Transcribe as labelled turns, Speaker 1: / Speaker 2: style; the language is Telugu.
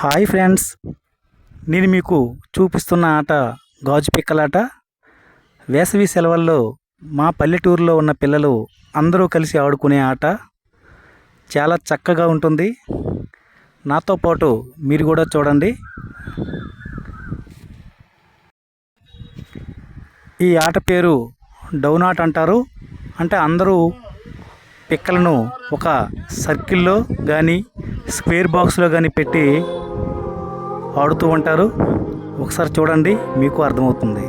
Speaker 1: Hi friends. నేను మీకు చూపిస్తున్న ఆట గాజు పిక్కలాట. వేసవి సెలవుల్లో మా పల్లెటూరులో ఉన్న పిల్లలు అందరూ కలిసి ఆడుకునే ఆట. చాలా చక్కగా ఉంటుంది. నాతో పాటు మీరు కూడా చూడండి. ఈ ఆట పేరు డౌన్ ఆట అంటారు. అంటే అందరూ పిక్కలను ఒక సర్కిల్లో కానీ స్క్వేర్ బాక్స్లో కానీ పెట్టి ఆడుతూ ఉంటారు. ఒకసారి చూడండి మీకు అర్థమవుతుంది.